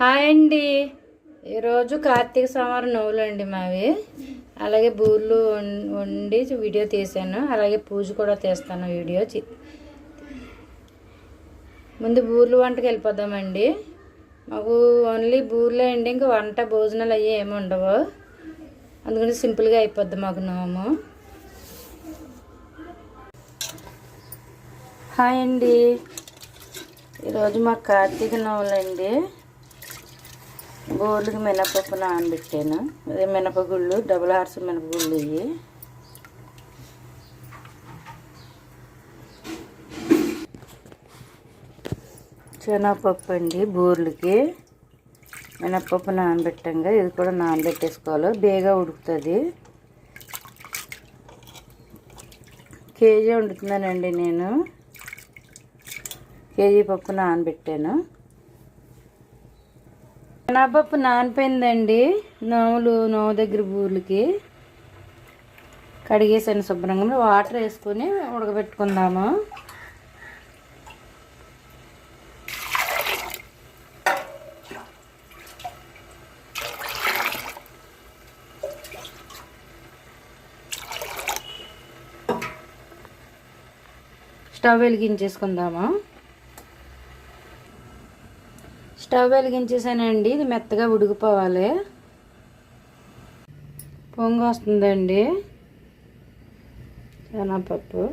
Hi అండి. ఈరోజు కార్తీక సోమవారం నవ్వులు అండి మావి. అలాగే బూర్లు వం- వండి వీడియో తీసాను. అలాగే పూజ కూడా తీస్తాను వీడియో ముందు బూర్లు వంటకి వెళ్ళిపోదామండి. మాకు ఓన్లీ బూర్లే అండి ఇంకా వంట భోజనాలు అయ్యి ఏమి ఉండవు. అందుకని సింపుల్గా అయిపోద్ది మాకు నోము. హాయ్ అండి. ఈరోజు మా కార్తీక నవ్వులండి బోర్లకి మినపప్పు నానబెట్టాను. అదే మినపగుళ్ళు డబుల్ హార్స్ మినపగుళ్ళు ఇవి శనగపప్పు అండి బూర్లకి. మినపప్పు నానబెట్టంగా ఇది కూడా నానబెట్టేసుకోవాలి. బేగా ఉడుకుతుంది. కేజీ వండుతున్నానండి నేను. కేజీ పప్పు నానబెట్టాను. శనగపప్పు నానిపోయిందండి. నోములు నవ్వు దగ్గర బూర్లకి కడిగేసాను శుభ్రంగా. వాటర్ వేసుకొని ఉడకబెట్టుకుందాము. స్టవ్ వెలిగించేసుకుందాము. స్టవ్ వెలిగించేసానండి. ఇది మెత్తగా ఉడికిపోవాలి. పొంగు వస్తుందండి. శనగపప్పు.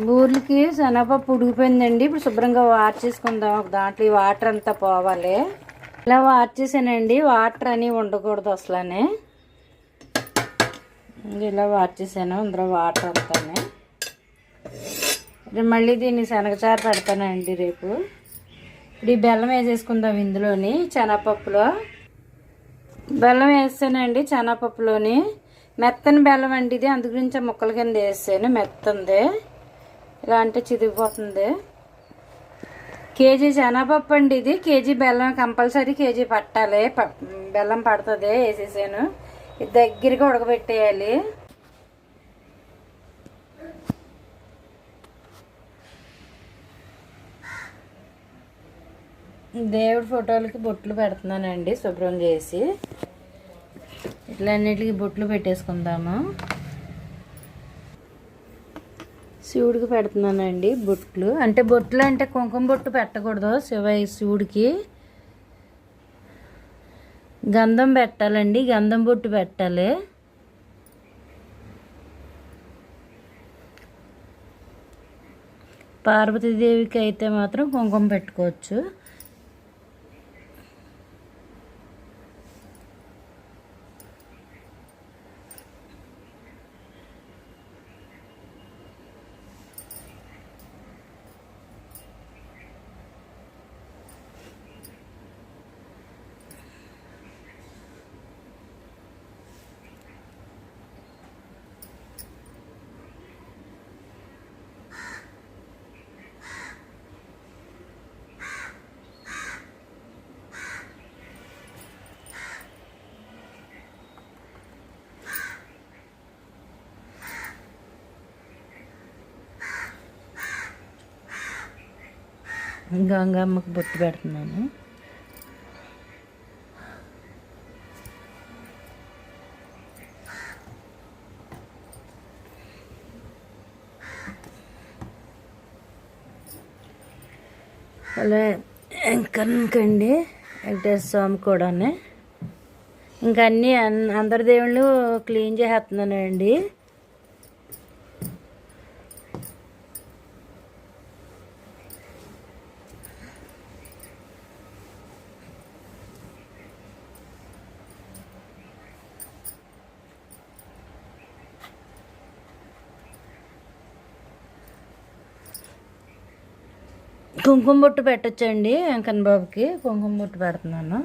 బూర్లకి శనగపప్పు ఉడికిపోయిందండి. ఇప్పుడు శుభ్రంగా వాటర్ చేసుకుందాం. ఒక దాంట్లో ఈ వాటర్ అంతా పోవాలి. ఇలా వాటర్ చేసానండి. వాటర్ అని ఉండకూడదు అసలనే. ఇలా వాటర్ చేసాను. అందులో వాటర్ అంతానే. రేపు మళ్ళీ దీన్ని శనగచారు పెడతానండి రేపు. ఇప్పుడు ఈ బెల్లం వేసేసుకుందాం ఇందులోని శనగపప్పులో. బెల్లం వేస్తానండి శనగపప్పులోని. మెత్తని బెల్లం అండి ఇది అందు గురించి ముక్కల కింద వేసాను మెత్తంది. ఇలా అంటే చిదిగిపోతుంది. కేజీ శనగపప్పు అండి ఇది కేజీ బెల్లం కంపల్సరీ కేజీ పట్టాలి. ప- బెల్లం పడుతుంది వేసేసాను. ఇది దగ్గరగా ఉడకబెట్టేయాలి. దేవుడి ఫోటోలకి బొట్లు పెడుతున్నానండి శుభ్రం చేసి. ఇట్లన్నిటికి బొట్లు పెట్టేసుకుందాము. శివుడికి పెడుతున్నానండి బొట్లు. అంటే బొట్లు అంటే కుంకుమ బొట్టు పెట్టకూడదు శివ శివుడికి. గంధం పెట్టాలండి గంధం బొట్టు పెట్టాలి. పార్వతీదేవికి అయితే మాత్రం కుంకుమ పెట్టుకోవచ్చు. గంగమ్మకి బొట్టు పెడుతున్నాను. అలా ఇంకా వెంకటేశ్వర స్వామి కూడానే. ఇంకా అన్నీ అందరి దేవుళ్ళు క్లీన్ చేసేస్తున్నానండి. కుంకుమ బొట్టు పెట్టచ్చండి వెంకన్న బాబుకి. కుంకుమ బొట్టు పెడుతున్నాను.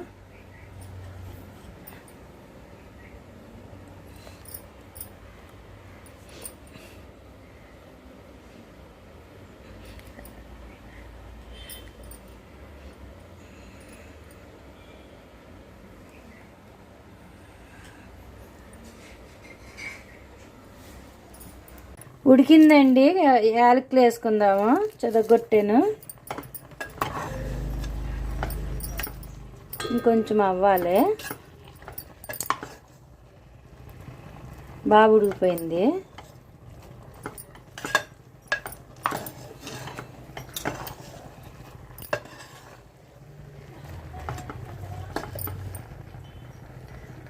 ఉడికిందండి యాలకులు వేసుకుందాము చదగొట్టాను. ఇంకొంచెం అవ్వాలి. బాగా ఉడికిపోయింది.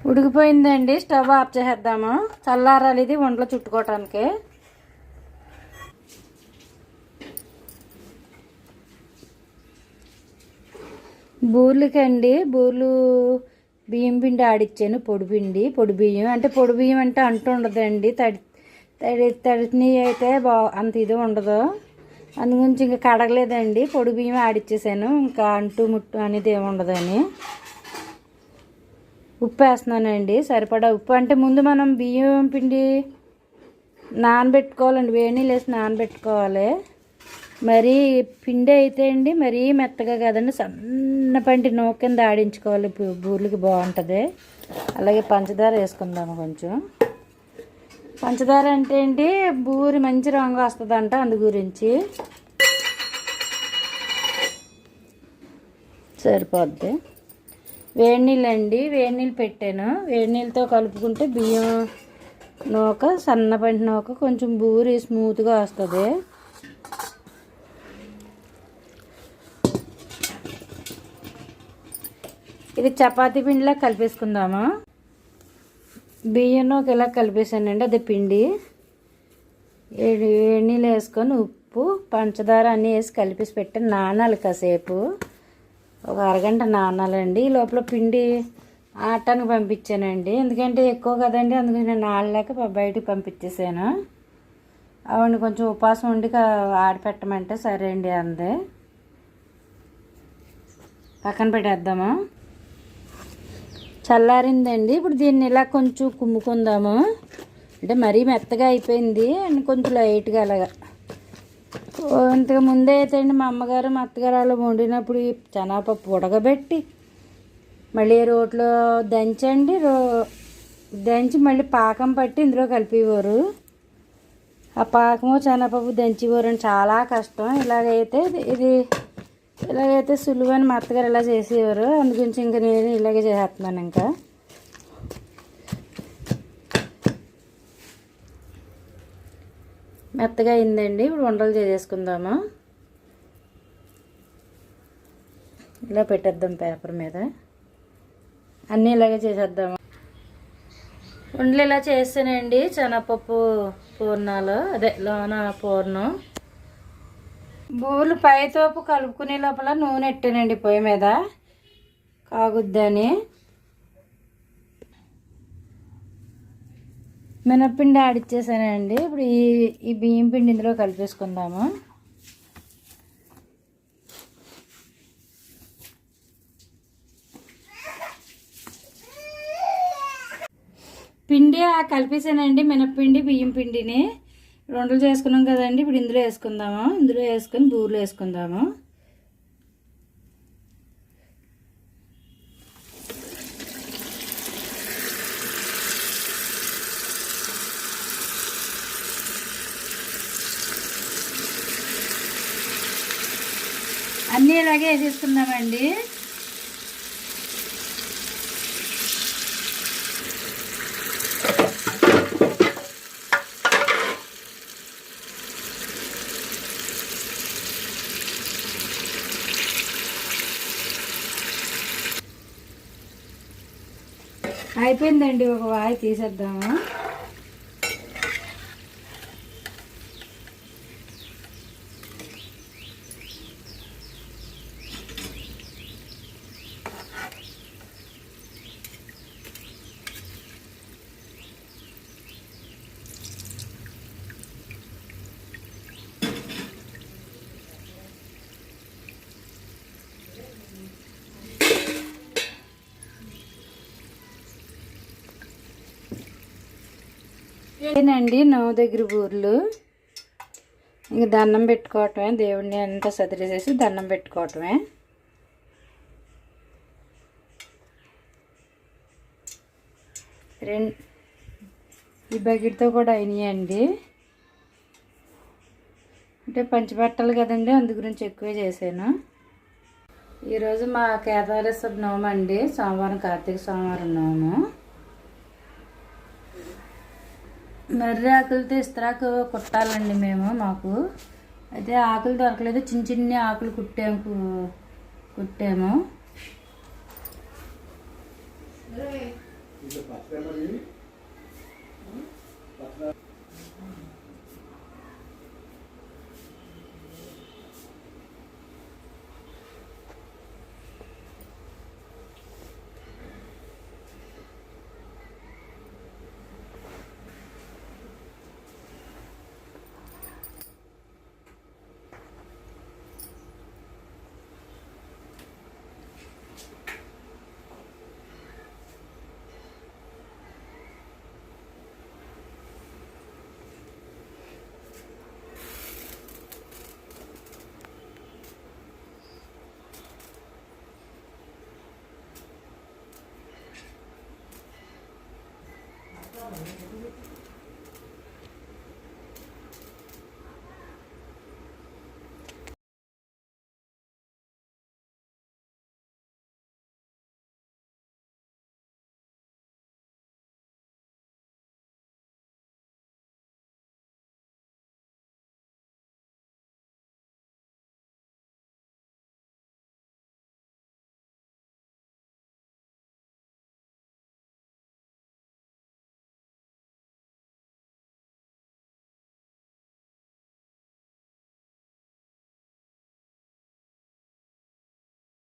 ఉడికిపోయిందండి. స్టవ్ ఆఫ్ చేసేద్దాము. చల్లారాలి ఇది వంటలో చుట్టుకోవటానికి. బూర్లకండి బూర్లు బియ్యం పిండి ఆడిచ్చాను పొడి పిండి పొడి బియ్యం. అంటే పొడి బియ్యం అంటే అంటూ ఉండదండి. తడి తడి తడిని అయితే బా అంత ఇది ఉండదు. అందుగురించి ఇంకా కడగలేదండి. పొడి బియ్యం ఆడిచ్చేసాను. ఇంకా అంటు ముట్టు అనేది ఏమి ఉండదని. ఉప్పు వేస్తున్నానండి. సరిపడా ఉప్పు. అంటే ముందు మనం బియ్యం పిండి నానబెట్టుకోవాలండి. వేడి నీళ్ళు వేసి నానబెట్టుకోవాలి. మరీ పిండి అయితే అండి మరీ మెత్తగా కదండి సన్నపంటి నూక కింద ఆడించుకోవాలి. బూర్లకి బాగుంటుంది. అలాగే పంచదార వేసుకుందాము కొంచెం. పంచదార అంటే ఏంటి? బూరి మంచి రంగు వస్తుందంట అందు గురించి. సరిపోద్ది. వేడి నీళ్ళు అండి వేడి నీళ్ళు పెట్టాను. వేడి నీళ్ళతో కలుపుకుంటే బియ్యం నూక సన్నపంటి నూక కొంచెం బూరి స్మూత్గా వస్తుంది. ఇది చపాతీ పిండిలా కలిపేసుకుందాము? బియ్యం నూక ఇలా కలిపేసానండి అది పిండి. ఏడు నీళ్ళు వేసుకొని ఉప్పు పంచదార అన్నీ వేసి కలిపేసి పెట్టి నానాలి కాసేపు. ఒక అరగంట నానాలండి. ఈ లోపల పిండి ఆటానికి పంపించానండి. ఎందుకంటే ఎక్కువ కదండి అందుకని నేను ఆడలేక ప- బయటికి పంపించేసాను. ఆవిడ కొంచెం ఉపాసం ఉండి ఆడపెట్టమంటే సరే అండి అందే. పక్కన పెట్టేద్దాము? చల్లారిందండి. ఇప్పుడు దీన్ని ఇలా కొంచెం కుమ్ముకుందాము. అంటే మరీ మెత్తగా అయిపోయింది అండ్ కొంచెం లైట్గా అలాగా. ఇంతకు ముందే అయితే అండి మా అమ్మగారు మా అత్తగారు వాళ్ళు వండినప్పుడు ఈ శనగపప్పు ఉడకబెట్టి మళ్ళీ రోట్లో దంచండి. రో దంచి మళ్ళీ పాకం పట్టి ఇందులో కలిపేవారు ఆ పాకము శనగపప్పు దంచేవారు చాలా కష్టం. ఇలాగైతే ఇది- ఇలాగైతే సులువు అని మా అత్తగారు ఇలా చేసేవారు. అందుగురించి ఇంకా నేను ఇలాగే చేసేస్తున్నాను ఇంకా. మెత్తగా అయిందండి. ఇప్పుడు వంటలు చేసేసుకుందాము. ఇలా పెట్టేద్దాం పేపర్ మీద. అన్నీ ఇలాగే చేసేద్దాము. ఉండలు ఇలా చేస్తానండి. శనగపప్పు పూర్ణాలు. అదే లోన పూర్ణం. బూలు పైతోపు కలుపుకునే లోపల నూనె ఎట్టానండి పొయ్యి మీద? కాగుద్దని. మినప్పిండి ఆడిచ్చేసానండి ఇప్పుడు ఈ ఈ బియ్యం పిండి ఇందులో కలిపేసుకుందాము. పిండి కలిపేసానండి మినప్పిండి బియ్యం పిండిని. రెండులు చేసుకున్నాం కదండి. ఇప్పుడు ఇందులో వేసుకుందాము? ఇందులో వేసుకొని బూరెలు వేసుకుందాము? అన్నీ ఇలాగే వేసేసుకుందామండి. అయిపోయిందండి ఒక వాయి తీసేద్దాము? ఇదేనండి నవ్వు దగ్గర బూర్లు. ఇంక దండం పెట్టుకోవటమే దేవుడిని అంతా సదిరేసేసి దండం పెట్టుకోవటమే. రెండు ఈ బకెట్తో కూడా అయినాయండి. అంటే పంచిపెట్టాలి కదండి అందు గురించి ఎక్కువే చేశాను. ఈరోజు మా కేదారేశ్వర నవమండి సోమవారం కార్తీక సోమవారం నవము. మర్రి ఆకులతో ఇస్త్రాకు కుట్టాలండి మేము మాకు. అయితే ఆకులు దొరకలేదు. చిన్న చిన్న ఆకులు కుట్టాము. కుట్టాము